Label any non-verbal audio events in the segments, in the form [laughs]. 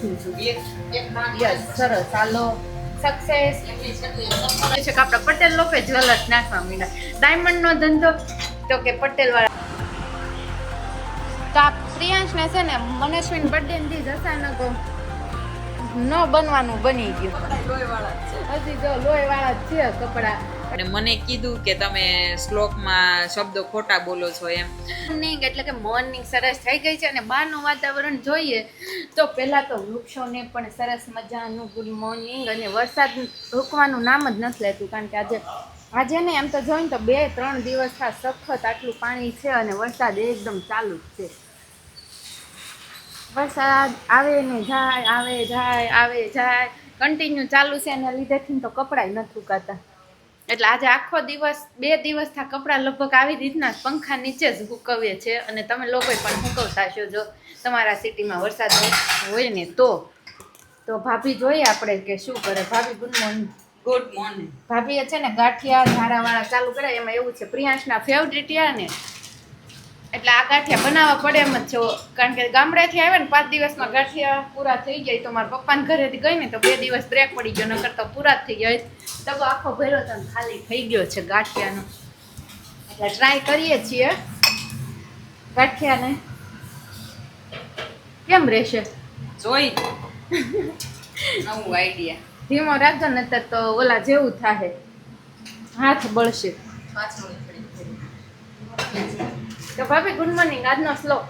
પૂછું છું યસ સરસ હાલો સક્સેસ છે કે આપણા પટેલ લોકો જ્વેલર્સ નાખવા માંડ્યા ડાયમંડ નો ધંધો. તો કે પટેલ વાળા. તો આ પ્રિયાંશને છે ને મનેશ્વીન બર્થડે થી જસાનકો ન બનવાનું બની ગયું. હજી જો લોહી વાળા જ છે કપડા. અને મને કીધું કે તમે શ્લોકમાં શબ્દો ખોટા બોલો છો એમ. મોર્નિંગ એટલે કે મોર્નિંગ સરસ થઈ ગઈ છે અને બહારનું વાતાવરણ જોઈએ તો પહેલાં તો વૃક્ષોને પણ સરસ મજાનું ગુડ મોર્નિંગ અને વરસાદ રોકવાનું નામ જ નથી લેતું, કારણ કે આજે આજે ને એમ તો જોઈને તો બે, ત્રણ દિવસ સખત આટલું પાણી છે અને વરસાદ એકદમ ચાલુ જ છે. વરસાદ આવે ને જાય, આવે જાય આવે જાય કન્ટિન્યુ ચાલુ છે એના લીધેથી તો કપડાય નથી સુકાતા એટલે આજે આખો દિવસ બે દિવસ થા કપડાં લગભગ આવી રીતના પંખા નીચે જ હુકવીએ છે અને તમે લોકો પણ હુકવતા છો જો તમારા સિટીમાં વરસાદ હોય ને તો તો ભાભી જોઈએ આપણે કે શું કરે. ભાભી ગુડ મોર્નિંગ ગુડ મોર્નિંગ ભાભીએ છે ને ગાંઠિયા ધારાવાળા ચાલુ કરે એમાં એવું છે પ્રિયાંશના ફેવરિટ યા ને એટલે આ ગાંઠિયા બનાવવા પડે એમ જ છે. કારણ કે ગામડેથી આવે ને પાંચ દિવસમાં ગાંઠિયા પૂરા થઈ જાય તો મારા પપ્પાના ઘરેથી ગઈ ને તો બે દિવસ બ્રેક પડી ગયો નકર તો પૂરા જ થઈ ગયા તબો આખો ભર્યો તો ખાલી થઈ ગયો છે ગાંઠિયાનો. એટલે ટ્રાય કરીએ છીએ. ગાંઠિયાને કેમ રહેશે? જોઈ. નવું આઈડિયા ધીમો રાખજો ને તો ઓલા જેવું થાય હાથ બળશે. તો ભાભી ગુડ મોર્નિંગ આજનો શ્લોક.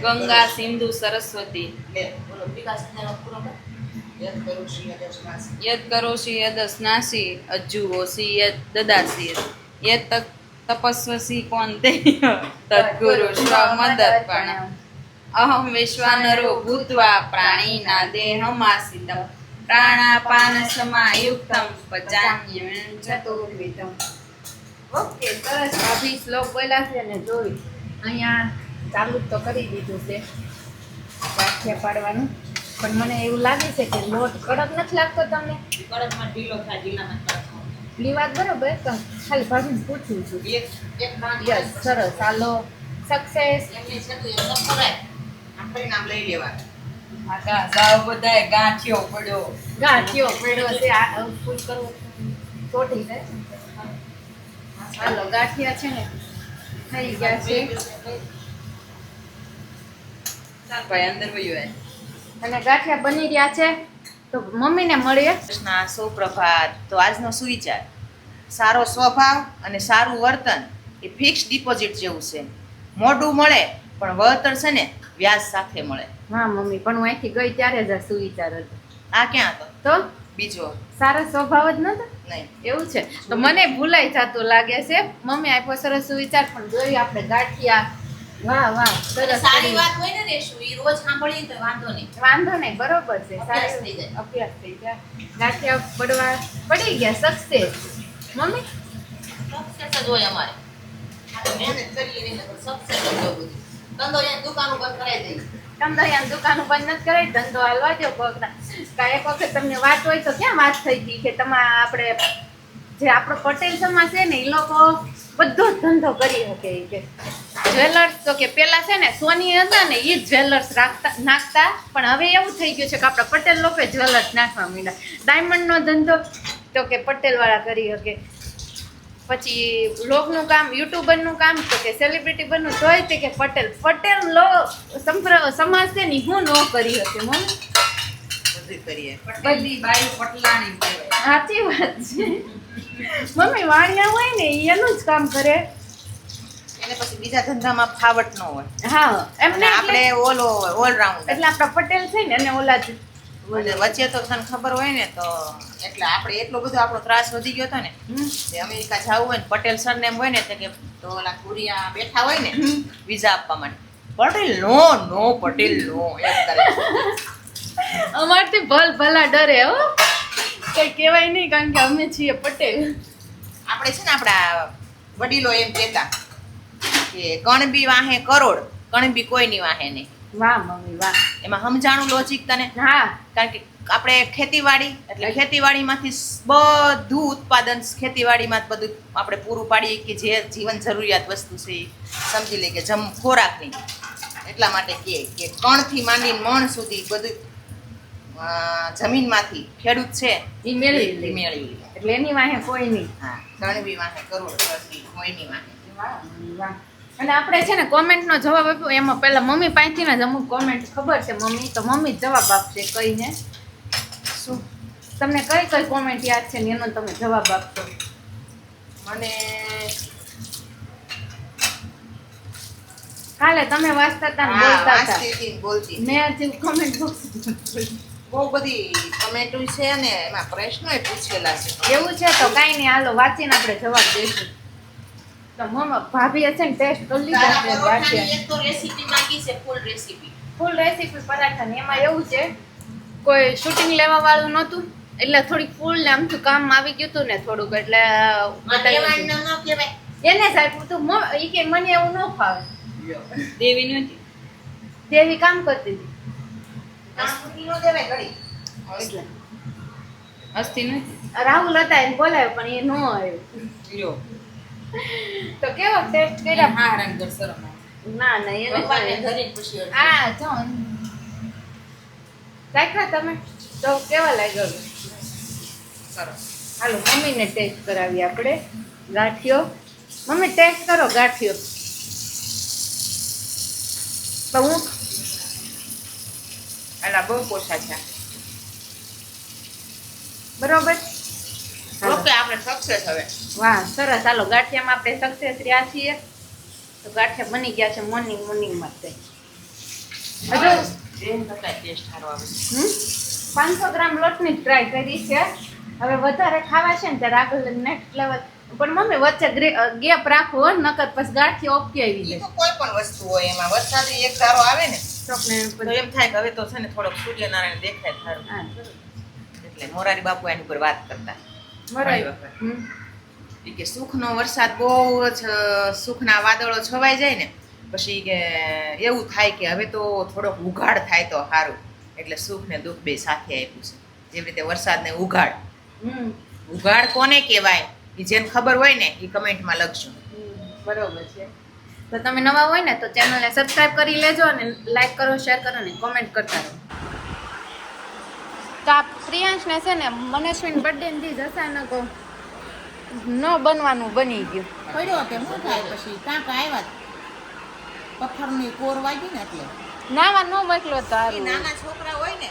ગંગા સિંધુ સરસ્વતી. યદ કરોશી યદ સ્નાસી. અજ્જુઓશી યદ દદાસી. યદ તપ- તપસ્વસી કોંતે તદ્ગુરુ શ્રમદર્પણ અહમ વિશ્વાનરો ભૂત્વા પ્રાણીના દેહમાસિતમ. પ્રાણાપાન સમાયુક્તમ પચામ્યમ ચતુર્વિધમ. ઓકે સરસ. ભાભી શ્લોક બોલ્યા છે ને જોઈ. અહીંયા ચાલુ તો કરી દીધું છે. ગાંઠિયા પાડવાનું. પણ મને એવું લાગે છે કે લોટ કડક નથી લાગતો તમને? કડકમાં પેલી વાત બરોબર તો ખાલી ભાભીને પૂછું છું. યસ સરસ. હાલો સક્સેસ સાવ બધાય ગાંઠિયો પડ્યો. ગાંઠિયો પડ્યો છે. આ ફૂલ કરવું. ચોટી જાય. હાલો ગાંઠિયા છે ને થઈ ગયા છે. ભાઈ અંદર વયું અને ગાંઠિયા બની રહ્યા છે તો મમ્મીને મળીએ. કૃષ્ણ સુપ્રભાત. તો આજનો સુવિચાર. સારો સ્વભાવ અને સારું વર્તન એ ફિક્સ ડિપોઝિટ જેવું છે. મોઢું મળે પણ વળતર છે ને વ્યાજ સાથે મળે. હા મમ્મી પણ હું અહીંથી ગઈ ત્યારે જ આ સુવિચાર હતો. આ ક્યાં હતો? તો? બીજો. સારો સ્વભાવ જ નતો એવું છે? તો મને ભૂલાઈ જતું લાગે છે. મમ્મી આપ્યો સરસ સુવિચાર પણ જોયું આપણે ગાંઠિયા. વાહ વાહ સરસ સારી વાત હોય ને રેશુ એ રોજ સાંભળીએ તો વાંધો નહીં. વાંધો નહીં બરોબર છે. સારી. થઈ જાય. અભ્યાસ થઈ જાય. ગાંઠિયા પડવા પડી ગયા સક્સેસ મમ્મી? સક્સેસ જ હોય અમારે. મહેનત કરીએ નહીં નકર જ હોય બધું. ધંધો દુકાન કરાવી દઈએ તમને અહીંયા દુકાન બંધ નથી કરાય, ધંધો હાલવા દો કોકના કાંઈ એક વખત તમને વાત હોય તો ક્યાં વાત થઈ ગઈ કે તમારા આપણે જે આપણો પટેલ સમાજ છે ને એ લોકો બધો જ ધંધો કરી શકે એ કે. જ્વેલર્સ તો કે પેલા છે ને, સોની હતા ને એ જ્વેલર્સ રાખતા, નાખતા. પણ હવે એવું થઈ ગયું છે કે આપણા પટેલ લોકો જ્વેલર્સ નાખવા માંડ્યા. ડાયમંડનો ધંધો તો કે પટેલ વાળા કરી શકે. પછી બ્લોગનું કામ યુટ્યુબરનું કામ તો કે સેલિબ્રિટી બનવું જોઈએ તે કે પટેલ. પટેલ લો સંપ્ર સમાજ છે ને હું ન કરી હતી મમ્મી બધું કરીએ. બાઈ પટલાણી સાચી વાત છે. મમ્મી વાણિયા હોય ને એનું જ કામ કરે. એટલે પછી બીજા ધંધામાં ફાવટ ન હોય. હા એમને આપણે ઓલ ઓલરાઉન્ડ એટલે આપણા પટેલ છે ને અને ઓલા જ વચ્ચે તો તને ખબર હોય ને તો એટલે આપણે એટલો બધો આપણો ત્રાસ વધી ગયો હતો ને. તે અમેરિકા જવું હોય ને પટેલ સરનેમ હોય ને કે તો ઓલા કુરિયા બેઠા હોય ને વિઝા આપવા માટે. પટેલ નો નો પટેલ નો એમ કરે અમારથી ભલ ભલા ડરે હો. કઈ કહેવાય નહીં કારણ કે અમે છીએ પટેલ. આપણે છે ને આપણા વડીલો એમ કહેતા કે કણ બી વાહે કરોડ કણ બી કોઈની વાહે નહીં. વાહ મમ્મી વાહ. એમાં સમજાણું લોજિક તને? હા. કારણ કે આપણે ખેતીવાડી એટલે ખેતીવાડીમાંથી બધું ઉત્પાદન ખેતીવાડીમાં બધું આપણે પૂરું પાડીએ કે જે જીવન જરૂરિયાત વસ્તુ છે એ. સમજી લઈએ કે જમ ખોરાકની. એટલા માટે કહે કે કણથી માંડીને મણ સુધી બધું જમીનમાંથી ખેડૂત છે એ મેળવી. મેળવી એટલે એની વાહે કોઈ નહીં. હા ગણવી વાહે કરોડપતિ કોઈની વાહે. વાહ. અને આપણે છે ને કોમેન્ટનો જવાબ આપ્યો. એમાં પહેલા મમ્મી પાસેથી જ અમુક કોમેન્ટ ખબર છે મમ્મી? તો મમ્મી જવાબ આપશે કહીને. શું? તમને કઈ કઈ કોમેન્ટ યાદ છે ને એનો તમે જવાબ આપશો. મને કાલે તમે વાંચતા હતા ને બોલતા હતા બોલતી મેં હજી કોમેન્ટ બોક્સ બહુ બધી કમેન્ટો છે અને એમાં પ્રશ્નો પૂછેલા છે. એવું છે તો કાંઈ નહીં હાલો વાંચીને આપણે જવાબ દઈશું ભાભીએ છે ને ટેસ્ટ કરી લીધા એક તો રેસીપી માંગી છે ફૂલ રેસીપી ફૂલ રેસીપી પરાઠાની. એમાં એવું છે કોઈ શૂટિંગ લેવા વાળું નહોતું એટલે થોડીક ફૂલ ને આમ કામ આવી ગયું હતું ને થોડુંક એટલે. એને સાહેબ તું ઈ કે મને એવું ન ફાવે. દેવી નથી દેવી કામ કરતી હતી. અસ્થિ નથી રાહુલ હતા એને બોલાવ્યો પણ એ ન આવ્યો. તો કેવો ટેસ્ટ કર્યા? હા રંગ શરમ ના ના એને ભગવાનને ઘરે પૂછ્યો. આ જો. રાખ્યા તમે? તો કેવા લાગ્યો? સરસ. હાલો મમ્મીને ટેસ્ટ કરાવી આપણે. ગાંઠિયો. મમ્મી ટેસ્ટ કરો ગાંઠિયો. તો હું? એલા બહુ પોસા છે. બરોબર? ઓકે આપણે સક્સેસ હવે. વાહ સરસ. હાલો ગાંઠિયામાં આપણે સક્સેસ રહ્યા છીએ. તો ગાંઠિયા બની ગયા છે મોર્નિંગ મોર્નિંગમાં માટે. હજુ? પાંચસો ગ્રામ લોટની જ ટ્રાય કરી છે. હવે વધારે ખાવા છે ને ત્યારે આગળ નેક્સ્ટ લેવલ પણ મમ્મી વચ્ચે ગેપ રાખવો હોય નકર પછી ગાંઠિયા ઓપકી આવી જાય. કોઈ પણ વસ્તુ હોય એમાં. વરસાદ એક સારો આવે ને તો એમ થાય કે હવે તો છે ને થોડોક સૂર્યનારાયણ દેખાય સારું એટલે મોરારી બાપુ એની ઉપર વાત કરતા. બરાબર કે સુખનો વરસાદ બહુ જ સુખના વાદળો છવાઈ જાય ને પછી કે એવું થાય કે હવે તો થોડોક ઉઘાડ થાય તો સારું એટલે સુખ ને દુઃખ બે સાથે આપ્યું છે. જેવી રીતે વરસાદને ઉઘાડ. ઉઘાડ કોને કહેવાય? એ જેને ખબર હોય ને એ કમેન્ટમાં લખજો. બરોબર છે. તો તમે નવા હોય ને તો ચેનલને સબસ્ક્રાઇબ કરી લેજો અને લાઈક કરો શેર કરો ને કોમેન્ટ કરતા રહો. તો આ પ્રિયાંશને છે ને મનસ્વીન બર્થડે થી અચાનક ન બનવાનું બની ગયું. પડ્યો તે શું થાય પછી? કાંક આવ્યા પથ્થરની કોર વાગી ને એટલે? નાવા ન મોકલો તો નાના છોકરા હોય ને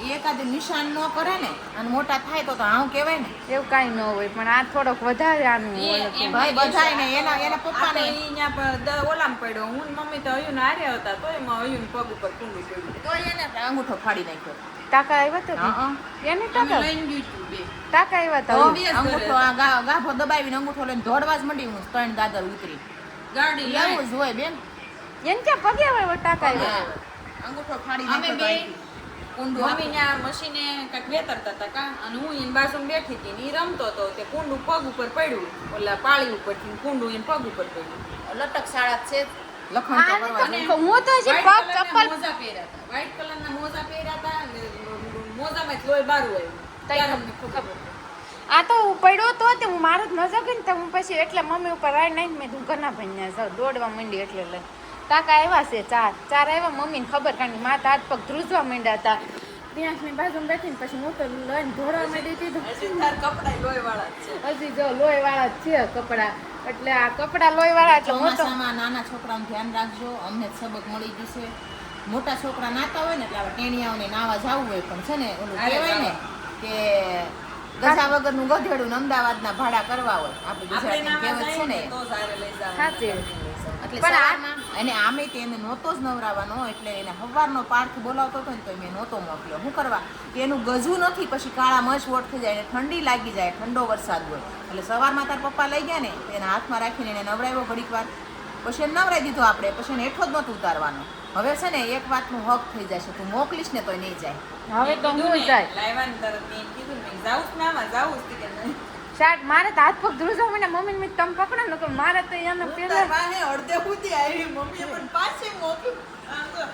એ એકાદ નિશાન ન કરે ને અને મોટા થાય તો તો આવું કહેવાય ને. એવું કાંઈ ન હોય પણ આ થોડોક વધારે આનું એ- ભાઈ બધાય ને એના એના પપ્પાને ઈ પર ઓલામ પડ્યો. હું ને મમ્મી તો હયુને હારે હતા તો એમાં હયુને પગ ઉપર કુંડું પડ્યું. તો એને અંગૂઠો ફાડી નાખ્યો. ટાકા આવ્યા તો હા એને ટાકા? લઈને ગયું તું બે. ટાકા આવ્યા તો? અંગૂઠો આ ગાભો દબાવીને અંગૂઠો લઈને દોડવા જ મંડી હું ત્રણ દાદર ઉતરી. ગાડી એવું જ હોય બેન. એને ક્યાં પગે આવ્યા ટાકા આવ્યા અંગૂઠો ફાડી નાખ્યો કુંડું આવીને આ મશીને કંઈક વેતરતા હતા કા? અને હું એને બાજુમાં બેઠી હતી ને એ રમતો હતો તે કુંડું પગ ઉપર પડ્યું. ઓલા પાળી ઉપરથી ને કુંડું એને પગ ઉપર પડ્યું. લટક શાળા છે લખણ તો. હું તો હજી પગ ચપ્પલ ના મોજા પહેર્યા હતા. વ્હાઈટ કલરના મોજા પહેર્યા હતા મોજામાં લોહી બારું આવ્યું. ત્યારે અમને ખબર. આ તો પડ્યો તો તે હું મારું જ નજર ગઈ ને તો હું પછી એટલે મમ્મી ઉપર રાઈ નાખી મેં તું ઘરના ભાઈ જાઉં દોડવા માંડી એટલે લઈ. કાકા આવ્યા છે ચાર. ચાર આવ્યા મમ્મીને ખબર કારણ કે માતા હાથ પગ ધ્રુજવા માંડ્યા હતા. પ્રિયાંશની બાજુમાં બેઠી ને પછી હું લઈને ધોળવા માંડી દીધું. તો હજી તાર કપડાય લોહીવાળા છે. હજી જો લોહી વાળા જ છે કપડા. એટલે આ કપડા લોહી વાળા એટલે ચોમાસામાં નાના છોકરાનું ધ્યાન રાખજો અમને જ સબક મળી જશે. મોટા છોકરા નાતા હોય ને એટલે આપણે ટેણિયાઓને નાવા જવું હોય પણ છે ને ઓલું કહેવાય ને કે ગજા વગરનું ગધેડું ને અમદાવાદના ભાડા કરવા હોય. આપણે ગુજરાતી કહેવત છે ને. ને તો સારે લઈ જવાનું. સાચી. એટલે પણ આ- અને આમે તેને નહોતો જ નવરાવાનો એટલે એને હવારનો પાર્થ બોલાવતો હતો ને તો મેં નહોતો મોકલ્યો. શું કરવા? કે એનું ગજું નથી પછી કાળા મચ વોટ થઈ જાય ઠંડી લાગી જાય ઠંડો વરસાદ હોય. એટલે સવારમાં તાર પપ્પા લઈ ગયા ને તો એના હાથમાં રાખીને એને નવરાવ્યો ઘડીક વાર. પછી એને નવરાવી દીધો આપણે પછી એને હેઠો જ નહોતું ઉતારવાનો. હવે છે ને એક વાતનું હક થઈ જશે તું મોકલીશ ને તો નહીં જાય. હવે તો હું જાય. લાવ્યાને તરત મેં કીધું ને, જાઉં જ ને આમાં, જાઉં જ. કે. શાક મારે તો હાથ પગ ધ્રુજવા મને મમ્મીને મેં તમે પકડો ને. કે મારે તો એને હું પેલા વાહે અડધે સુધી આવી, મમ્મી પણ પાછી મોકલ્યું. આમ જો.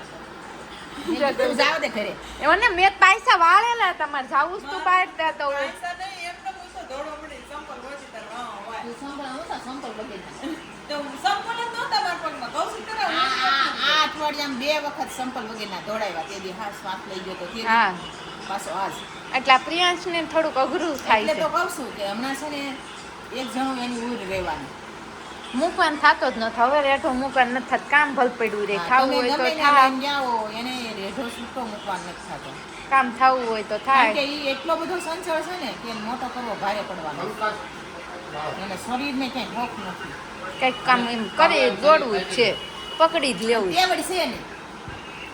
મેં કીધું જાવ દે ઘરે. એમને મેં પૈસા વાળેલા તમારે જાવું જ તું બહાર ત્યાં તો. પૈસા નહીં, એમને હું તો દોડો મને સંપલ ઓછી તાર વાહ, વાહ. તું સંભળાવ તો સંપલ બગડી તો સંપલ જ નહોતા મારા પગમાં, કહું છું ખરા, આ- અઠવાડિયામાં બે વખત સંપલ વગેરેના દોડાવ્યા. તે દી હા શ્વાસ લઈ ગયો તો તે હા. પાછો આજ એટલે પ્રિયાંશને થોડુંક અઘરું થાય એટલે તો કહું છું કે હમણાં છે ને એક જણું એની ઉર રહેવાનું. મૂકવાનું થતો જ નથી હવે રેઠો મૂકવાનું નથી થતું. કામ ભલ પડ્યું રે. ખાવું હોય તો થાય એને રેઠો છૂટો મૂકવાનો નથી થતો. કામ થવું હોય તો થાય. કે એ એટલો બધો સંચળ છે ને કે મોટો કરવો ભારે પડવાનો એને શરીરને ક્યાંય ભોખ નથી. કંઈક કામ એમ કરે દોડવું છે. પકડી જ લેવું. છે ને.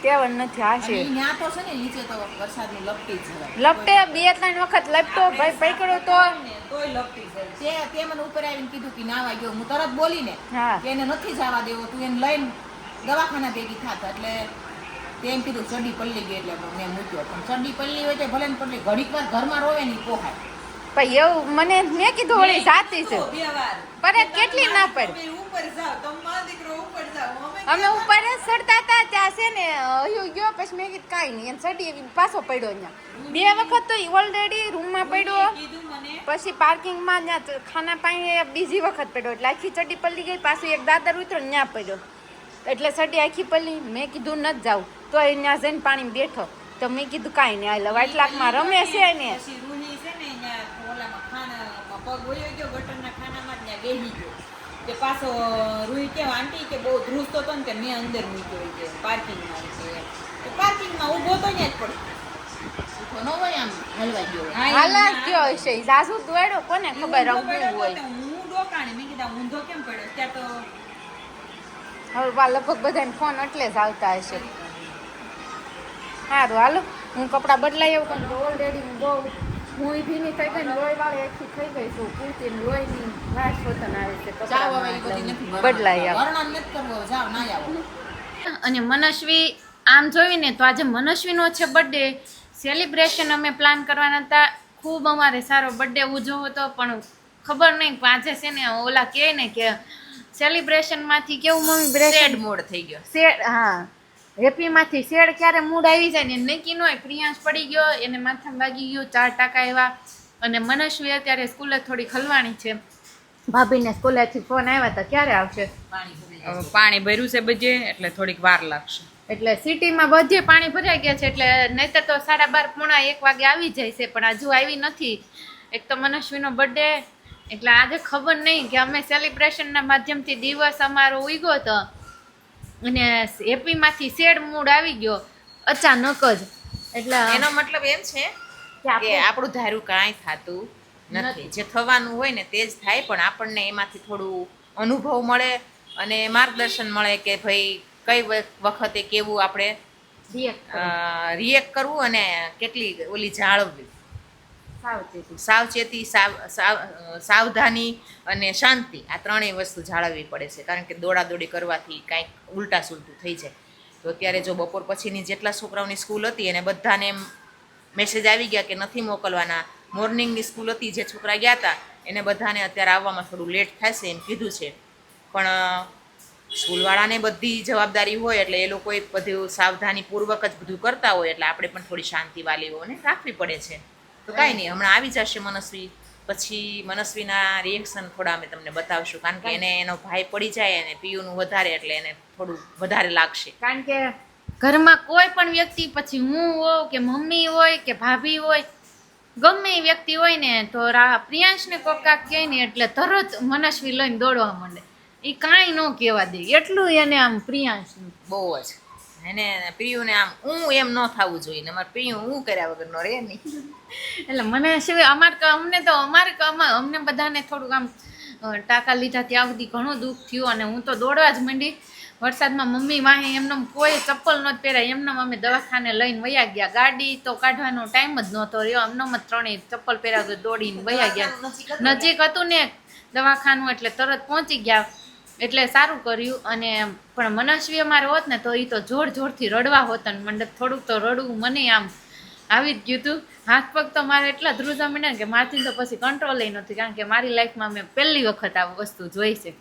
તેવડ નથી આ છે. ત્યાં તો છે ને નીચે તો વરસાદનું લપટી છે લપટે બે ત્રણ વખત લપટો ભાઈ પકડો તો. તોય લપટી જાય તે મને ઉપર આવીને કીધું કે નાવા ગયો. હું તરત બોલીને કે એને નથી જવા દેવો તું એને લઈને દવાખાના ભેગી થાત. એટલે તેમ કીધું ચડી પલ્લી ગઈ એટલે મેં મૂક્યો. પણ ચડી પલ્લી હોય તો ભલે ને પલ્લી ઘડીક વાર ઘરમાં રોવે નહીં પોહાય. પણ એવું મને મેં કીધું વળી સાચી છે પણ કેટલી ના પડી. અમે ઉપર જ ચડતા હતા ત્યાં છે ને હયું ગયો પછી મેં કીધું કાંઈ નહીં એને ચડી એવી પાછો પડ્યો અહીંયા. બે વખત તો ઓલરેડી રૂમમાં પડ્યો. પછી પાર્કિંગમાં ત્યાં ખાના પાણી બીજી વખત પડ્યો. એટલે આખી ચડી પલ્લી ગઈ પાછું એક દાદર ઉતરો ત્યાં પડ્યો. એટલે ચડી આખી પલ્લી મેં કીધું નથી જાઉં. તો ત્યાં જઈને પાણી બેઠો. તો મેં કીધું કાંઈ નહીં વાઈટ લાખમાં રમે છે ને પછી રૂહી છે ને અહીંયા ઓલામાં ખાનામાં પગ વયો ગયો ગટરના ખાનામાં જ ત્યાં બેસી ગયો. કે પાછો રૂહી કે આંટી કે બહુ ધ્રુસતો હતો ને કે મેં અંદર મૂક્યો કે પાર્કિંગમાં કે પાર્કિંગમાં ઊભો તો ત્યાં જ પડ્યો. તો ન હોય આમ હલવાઈ ગયો હોય. હા, હાલ ઈ જ ગયો હશે. સાસુ દોડ્યો કોને ખબર રમવું હોય. હું ડોકાણી. મેં કીધું ઊંધો કેમ પડ્યો? ત્યાં તો હવે લગભગ બધાને ફોન એટલે જ આવતા હશે. સારું હાલો. હું કપડાં બદલાઈ આવું. પણ ઓલરેડી હું બહુ હું ભીની થઈ ગઈ ને લોહી વાળી આખી થઈ ગઈ છું પૂરતી લોહી લોહીની વાસ પોતાને આવે છે જાવ હવે બધી નથી બદલાઈ આવું વર્ણન નથી કરવું જાવ ના આવો અને મનસ્વી આમ જોઈને તો આજે મનસ્વીનો છે બર્થડે સેલિબ્રેશન અમે પ્લાન કરવાના હતા. ખૂબ અમારે સારો બર્થડે ઉજવો હતો પણ ખબર નહીં કે આજે છે ને ઓલા કહે ને કે સેલિબ્રેશનમાંથી કેવું મમ્મી બ્રેડ મોડ થઈ ગયો. સેડ હા. હેપીમાંથી શેડ ક્યારે મૂડ આવી જાય ને નક્કી ન હોય પ્રિયાંશ પડી ગયો એને માથામાં વાગી ગયું ચાર ટાકા એવા. અને મનસ્વી અત્યારે સ્કૂલે થોડી ખલવાણી છે. ભાભીને સ્કૂલેથી ફોન આવ્યા હતા ક્યારે આવશે? પાણી ભરી પાણી ભર્યું છે બધે એટલે થોડીક વાર લાગશે. એટલે સિટીમાં બધે પાણી ભરાઈ ગયા છે એટલે નહીતર તો સાડા બાર પોણા એક વાગે આવી જાય છે પણ હજુ આવી નથી. એક તો મનસ્વીનો બર્થડે એટલે આજે ખબર નહીં કે અમે સેલિબ્રેશનના માધ્યમથી દિવસ અમારો ઉગ્યો હતો અને હેપીમાંથી શેડ મૂડ આવી ગયો અચાનક જ. એટલે એનો મતલબ એમ છે કે આપણું ધાર્યું કાંઈ થતું નથી. જે થવાનું હોય ને તે જ થાય પણ આપણને એમાંથી થોડું અનુભવ મળે અને માર્ગદર્શન મળે કે ભાઈ કઈ વખતે કેવું આપણે રિએક્ટ કરવું અને કેટલી ઓલી જાળવવી. સાવચેતી. સાવચેતી, સાવ, સાવ- સાવધાની અને શાંતિ આ ત્રણેય વસ્તુ જાળવવી પડે છે. કારણ કે દોડાદોડી કરવાથી કાંઈક ઉલટા સુલટું થઈ જાય. તો અત્યારે જો બપોર પછીની જેટલા છોકરાઓની સ્કૂલ હતી, એને બધાને મેસેજ આવી ગયા કે નથી મોકલવાના. મોર્નિંગની સ્કૂલ હતી, જે છોકરા ગયા હતા એને બધાને અત્યારે આવવામાં થોડું લેટ થશે એમ કીધું છે. પણ સ્કૂલવાળાને બધી જવાબદારી હોય એટલે એ લોકોએ બધું સાવધાનીપૂર્વક જ બધું કરતા હોય એટલે આપણે પણ થોડી શાંતિ વાલીઓને રાખવી પડે છે. તો કાંઈ નહીં હમણાં આવી જશે મનસ્વી. પછી મનસ્વીના રિએક્શન થોડા અમે તમને બતાવશું. કારણ કે એને એનો ભાઈ પડી જાય અને પીયુનું વધારે એટલે એને થોડું વધારે લાગશે. કારણ કે ઘરમાં કોઈ પણ વ્યક્તિ પછી હું હોઉં કે મમ્મી હોય કે ભાભી હોય ગમે એ વ્યક્તિ હોય ને તો પ્રિયાંશને કોક કાંક કહે ને એટલે તરત મનસ્વી લઈને દોડવા માંડે. એ કાંઈ ન કહેવા દે. એટલું એને આમ પ્રિયાંશ બહુ જ. એને પ્રિયુને આમ હું એમ ન થવું જોઈએ ને અમારે પ્રિયુ હું કર્યા વગરનો રહે નહીં એટલે મને શું અમારે અમને તો અમારે અમને બધાને થોડુંક આમ ટાંકા લીધા ત્યાં સુધી ઘણું દુઃખ થયું અને હું તો દોડવા જ માંડી. વરસાદમાં મમ્મી વાહે એમને કોઈ ચપ્પલ નહોતી પહેરાય. એમને અમે દવાખાને લઈને વયા ગયા. ગાડી તો કાઢવાનો ટાઈમ જ નહોતો રહ્યો. એમને ત્રણેય ચપ્પલ પહેર્યા વગર દોડીને વયા ગયા. નજીક હતું ને દવાખાનું એટલે તરત પહોંચી ગયા. એટલે સારું કર્યું અને પણ મનસ્વી અમારે હોત ને તો એ તો જોર જોરથી રડવા હોત અને મંડપ થોડુંક તો રડવું મને આમ આવી જ ગયું હતું હાથ પગ તો મારે એટલા ધ્રુજા મળ્યા કે મારથી તો પછી કંટ્રોલ નથી કારણ કે મારી લાઈફમાં મેં પહેલી વખત આ વસ્તુ જોઈ છે.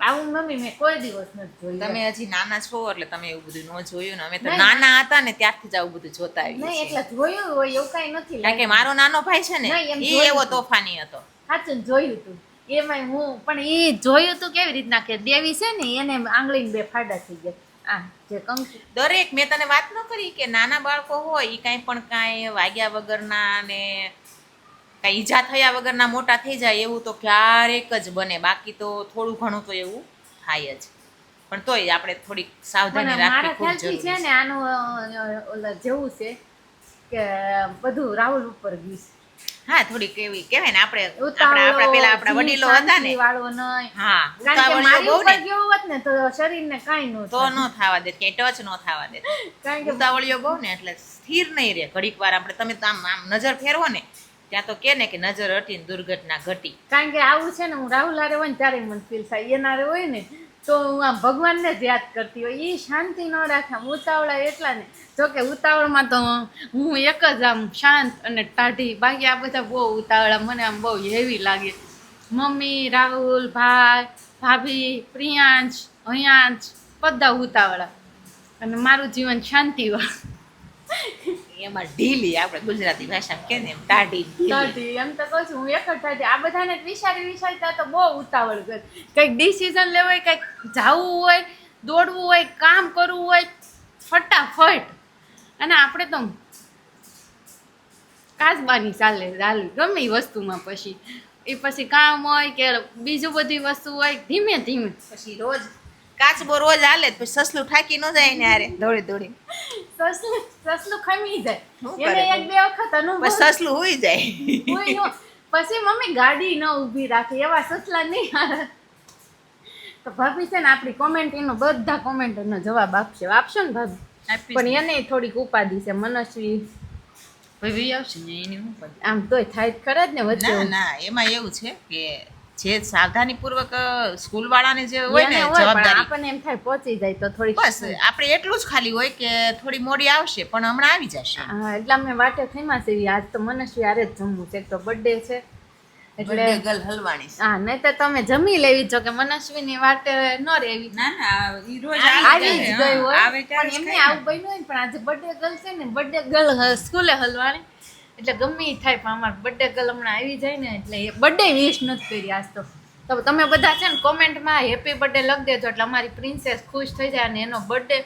આવું મમ્મી મેં કોઈ દિવસ નથી જોયું. તમે હજી નાના છો એટલે તમે એવું બધું ન જોયું ને. અમે તો નાના હતા ને ત્યારથી જ આવું બધું જોતા આવી નહીં એટલે જોયું હોય એવું કાંઈ નથી કારણ કે મારો નાનો ભાઈ છે ને એ એવો તોફાની હતો. સાચું જોયું હતું એમાં હું પણ એ જોયું તું કેવી રીતના કે દેવી છે ને એને આંગળીને બે ફાડા થઈ ગયા. આ જે કંકુ. દરેક મેં તને વાત ન કરી કે નાના બાળકો હોય એ કાંઈ પણ કાંઈ વાગ્યા વગરના ને કાંઈ ઈજા થયા વગરના મોટા થઈ જાય એવું તો ક્યારેક જ બને. બાકી તો થોડું ઘણું તો એવું થાય જ. પણ તોય આપણે થોડીક સાવધાની રાખવી ખૂબ જરૂરી છે ને આનું જેવું છે કે બધું રાહુલ ઉપર ગયું છે. હા થોડીક એવી કહેવાય ને આપણે આપણા આપણા પેલા આપણા વડીલો હતા ને. વાળો નહીં. હા ઉતાવળિયો મારી બહુ ને. ગયો હોત ને તો શરીરને કાંઈ ન તો. ન થવા દે ક્યાંય ટચ ન થવા દે. કારણ કે ઉતાવળિયો બહુ ને એટલે સ્થિર નહીં રહે. ઘડીક વાર આપણે તમે તો આમ આમ નજર ફેરવો ને ત્યાં તો કે ને કે નજર હટીને દુર્ઘટના ઘટી. કારણ કે આવું છે ને હું રાહુલ આરે હોય ને ત્યારે મને ફીલ થાય. એના હારે હોય ને તો હું આમ ભગવાનને જ યાદ કરતી હોય. એ શાંતિ ન રાખે, આમ ઉતાવળા એટલા ને. જો કે ઉતાવળમાં તો હું એક જ આમ શાંત અને ટાઢી. બાકી આ બધા બહુ ઉતાવળા, મને આમ બહુ હેવી લાગે. મમ્મી, રાહુલ, ભાઈ, ભાભી, પ્રિયાંશ હયાંશ બધા ઉતાવળા. અને મારું જીવન શાંતિવાળું એમાં ઢીલી આપણે ગુજરાતી ભાષામાં કે ને એમ ટાઢી ટાઢી એમ તો કહું છું હું એક જ ટાઢી. આ બધાને વિચારી વિચારતા તો બહુ ઉતાવળ કરે. કંઈક ડિસિઝન લેવું હોય કંઈક જવું હોય દોડવું હોય કામ કરવું હોય ફટાફટ. અને આપણે તો કાચબાની ચાલે ચાલે ગમે એ વસ્તુમાં પછી. એ પછી કામ હોય કે બીજું બધી વસ્તુ હોય ધીમે ધીમે. પછી રોજ કાચબો રોજ હાલે પછી સસલું ઠાકી ન જાય ને હારે. દોડી દોડી. સસલું સસલું ખમી જાય. એને એક બે વખત અનુભવ પછી સસલું હોઈ જાય. પછી મમ્મી ગાડી ન ઊભી રાખે એવા સસલા નહીં તો ભાભી છે ને આપણી કોમેન્ટ એનો બધા કોમેન્ટનો જવાબ આપશે. આપશો ને ભાભી? પણ એને થોડીક ઉપાધિ છે મનસ્વી. ભાઈ આવશે ને એની ઉપાધિ. આમ તોય થાય ખરા જ ને વચ્ચે. ના એમાં એવું છે કે જે સાવધાની પૂર્વક સ્કૂલ વાળાને જે હોય ને જવાબદારી. આપણને એમ થાય પહોંચી જાય તો થોડી બસ આપણે એટલું જ ખાલી હોય કે થોડી મોડી આવશે પણ હમણાં આવી જશે. હા એટલે અમે વાટે થઈમાં સેવી. આજ તો મનસ્વી હારે જ જમવું છે. એક તો બર્થડે છે. એટલે ગલ હલવાણી હા નહીં તો તમે જમી લેવી જો કે મનસ્વીની વાટે ન રહેવી ના ના ઈ રોજ આવી જ ગઈ હોય. પણ એમને આવું બન્યું હોય પણ આજે બર્થડે ગર્લ છે ને બર્થડે ગર્લ સ્કૂલે હલવાણી. એટલે ગમે થાય, પણ અમારે બર્થડે ગર્લ હમણાં આવી જાય ને, એટલે બર્થડે વિશ નથી કરી આજ તો. તો તમે બધા છે ને કોમેન્ટમાં હેપી બર્થડે લખ દેજો, એટલે અમારી પ્રિન્સેસ ખુશ થઈ જાય અને એનો બર્થડે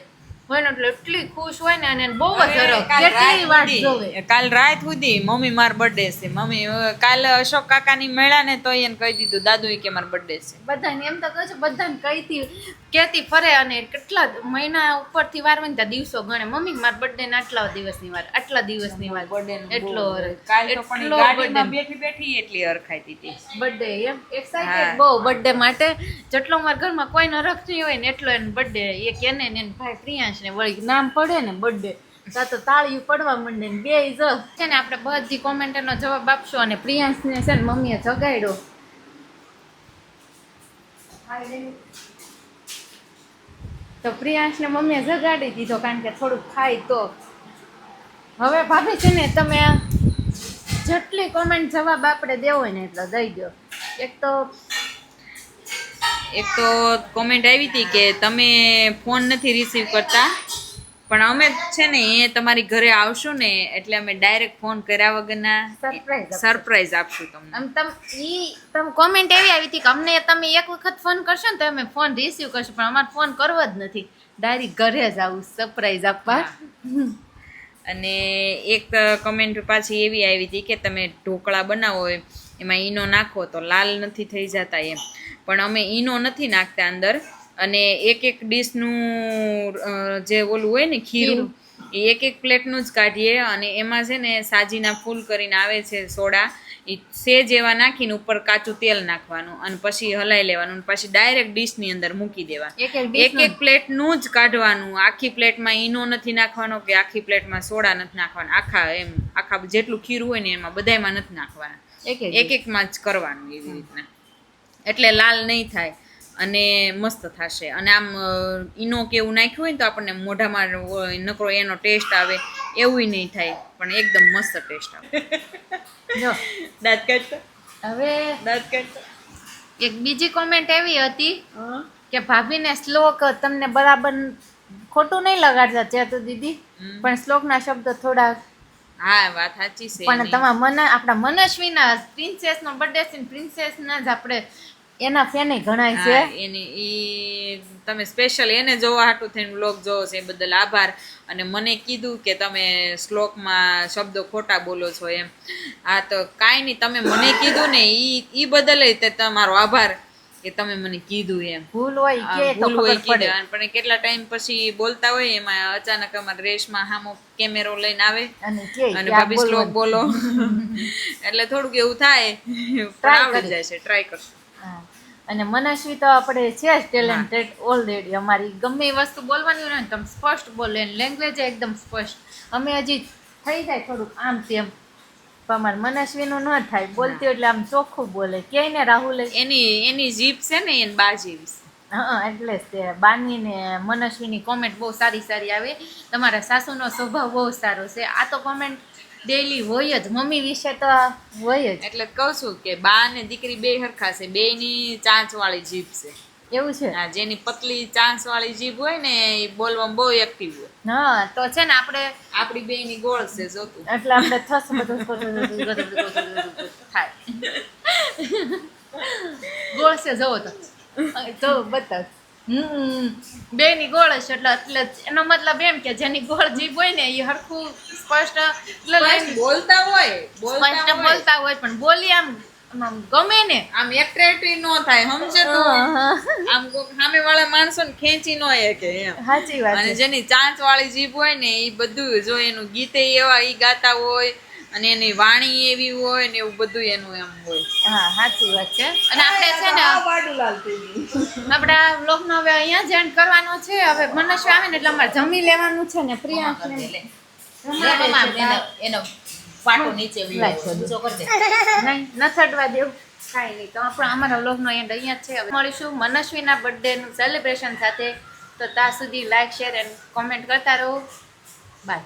હોય ને એટલે એટલી ખુશ હોય ને અને બહુ જ કાલ કેટલી રાત વાત સુધી- જોવે? કાલ રાત સુધી મમ્મી માર બર્થડે છે. મમ્મી કાલ અશોક કાકાની મેળા ને તો એને કહી દીધું દાદુ કે માર બર્થડે છે. બધાને એમ તો કહે છે બધાને કહીતી કહેતી ફરે અને કેટલા મહિના ઉપરથી વાર ત્યાં દિવસો ગણે. મમ્મી મારા બર્થડે ને આટલા દિવસની વાર આટલા દિવસની વાર. બર્થડે એટલો. કાલ તો પણ એટલો ગાડીમાં બેઠી બેઠી એટલી અરખાઈ દીધી બર્થડે એમ? એક્સાઇટેડ બહુ બર્થડે માટે. જેટલો મારા ઘરમાં કોઈનો રખ નહીં હોય ને એટલો એને બર્થડે એક એને ને ભાઈ ભાઈ પ્રિયાંશ ને વળી નામ પડે ને બર્થડે તો તાળીઓ પડવા માંડે ને બે જ. છે ને આપણે બધી કોમેન્ટનો જવાબ આપશું અને પ્રિયાંશને છે ને મમ્મીએ જગાડ્યો. તો પ્રિયાંશને મમ્મીએ જગાડી દીધો કારણ કે થોડુંક ખાય તો. હવે ભાભી છે ને તમે જેટલી કોમેન્ટ જવાબ આપણે દેવો ને એટલો દઈ દો એક તો એક તો કોમેન્ટ આવી હતી કે તમે ફોન નથી રિસીવ કરતા પણ અમે છે ને એ તમારી ઘરે આવશું ને એટલે અમે ડાયરેક્ટ ફોન કર્યા વગરના સરપ્રાઈઝ સરપ્રાઈઝ આપશું તમને. આમ તમ ઈ તમ કોમેન્ટ એવી આવી હતી કે અમને તમે એક વખત ફોન કરશો ને તો અમે ફોન રિસીવ કરશું પણ અમારે ફોન કરવો જ નથી. ડાયરેક્ટ ઘરે જ આવું સરપ્રાઈઝ આપવા. અને એક કમેન્ટ પાછી એવી આવી હતી કે તમે ઢોકળા બનાવો એમાં ઈનો નાખો તો લાલ નથી થઈ જતા એમ. પણ અમે ઈનો નથી નાખતા અંદર. અને એક એક ડીશનું જે ઓલું હોય ને ખીરું એ એક એક પ્લેટનું જ કાઢીએ અને એમાં છે ને સાજીના ફૂલ કરીને આવે છે સોડા. એ સેજ એવા નાખીને ઉપર કાચું તેલ નાખવાનું અને પછી હલાઈ લેવાનું અને પછી ડાયરેક્ટ ડીશની અંદર મૂકી દેવા. એક એક પ્લેટનું જ કાઢવાનું. આખી પ્લેટમાં ઈનો નથી નાખવાનો કે આખી પ્લેટમાં સોડા નથી નાખવાના. આખા એમ આખા જેટલું ખીરું હોય ને એમાં બધાયમાં નથી નાખવાના. એક એક એક એકમાં જ કરવાનું એવી રીતના. એટલે લાલ નહીં થાય અને મસ્ત થશે. અને આમ ઈનો કે એવું નાખ્યું હોય તો આપણને મોઢામાં નકરો એનો ટેસ્ટ આવે એવું નહીં થાય પણ એકદમ મસ્ત ટેસ્ટ આવે. [laughs] જો. દાંત કાઢતો હવે દાંત કાઢતો એક બીજી કોમેન્ટ એવી હતી કે ભાભીને શ્લોક તમને બરાબર ખોટું નહીં લગાડતા ચેતુ દીદી પણ શ્લોકના શબ્દ થોડા હા વાત સાચી છે પણ તમારા મન આપણા મનસ્વીના પ્રિન્સેસનો બર્થડે છે ને પ્રિન્સેસના જ આપણે એના ફેને ઘણાય છે. એની ઈ તમે સ્પેશિયલ એને જોવા હાટું થઈને બ્લોગ જોવો છો એ બદલ આભાર. અને મને કીધું કે તમે શ્લોકમાં શબ્દો ખોટા બોલો છો એમ. હા તો કાંઈ નહીં તમે મને કીધું ને ઈ ઈ બદલ તે તમારો આભાર કે તમે મને કીધું એમ. ભૂલ હોય આ કે ભૂલ હોય કીધું પણ કેટલા ટાઈમ પછી બોલતા હોય એમાં અચાનક અમારે રેસમાં હામો કેમેરો લઈને આવે. અને આ ભાભી શ્લોક બોલો. [laughs] એટલે થોડુંક એવું થાય આવડી જાય છે ટ્રાય કરશું. અને મનસ્વી તો આપણે છે જ ટેલેન્ટેડ ઓલરેડી અમારી ગમે એ વસ્તુ બોલવાની હોય ને તમે સ્પષ્ટ બોલે. લેંગ્વેજ એકદમ સ્પષ્ટ. અમે હજી થઈ જાય થોડુંક આમ તેમ. પણ અમારે મનસ્વીનું ન થાય. બોલતી હોય એટલે આમ ચોખ્ખું બોલે. કે ને રાહુલ એની એની જીભ છે ને એની બા જેવી છે. હા એટલે જ તે. બાની ને મનસ્વીની કોમેન્ટ બહુ સારી સારી આવે. તમારા સાસુનો સ્વભાવ બહુ સારો છે. આ તો કોમેન્ટ ડેઈલી હોય જ મમ્મી વિશે તો હોય જ એટલે કહું છું કે બા ને દીકરી બે હરખા છે બે ની ચાંચ વાળી જીભ છે એવું છે હા જેની પતલી ચાંચ વાળી જીભ હોય ને એ બોલવામાં બહુ એક્ટિવ હોય હા તો છે ને આપણે આપડી બે ની ગોળ છે જોતું એટલે આપણે થસ બધું થાય ગોળ છે જોવો તો તો બતાવ હમ. બે ની ગોળ છે એટલે એટલે એનો મતલબ એમ કે જેની ગોળ જીભ હોય ને એ હરખું સ્પષ્ટ એટલે બોલતા હોય સ્પષ્ટ બોલતા હોય પણ બોલી આમ આમ ગમે ને. આમ એટ્રેક્ટિવ નો થાય સમજે તો? આમ સામે વાળા માણસો ને ખેંચી નો કે એમ. સાચી વાત અને જેની ચાંચ વાળી જીભ હોય ને એ બધું જો એનું ગીતે એવા એ ગાતા હોય અને એની વાણી એવી હોય ને એવું બધું એનું એમ હોય. હા સાચી વાત છે. અને આપણે છે ને આપણે આ વ્લોગનો હવે અહીંયા જ કરવાનો છે. હવે મનસ્વી આવે ને એટલે અમારે જમી લેવાનું છે ને પ્રિયા કરી લે. લે એનો એનો પાટો નીચે લાય વિયો. છોડી. બીજો કરી દે. નહીં ન ચડવા દેવું. કાંઈ નહીં. તો આપણે અમારા વ્લોગનો એન્ડ અહીંયા જ છે. હવે મળીશું મનસ્વીના બર્થડેનું સેલિબ્રેશન સાથે. તો ત્યાં સુધી લાઈક શેર એન્ડ કોમેન્ટ કરતા રહો. બાય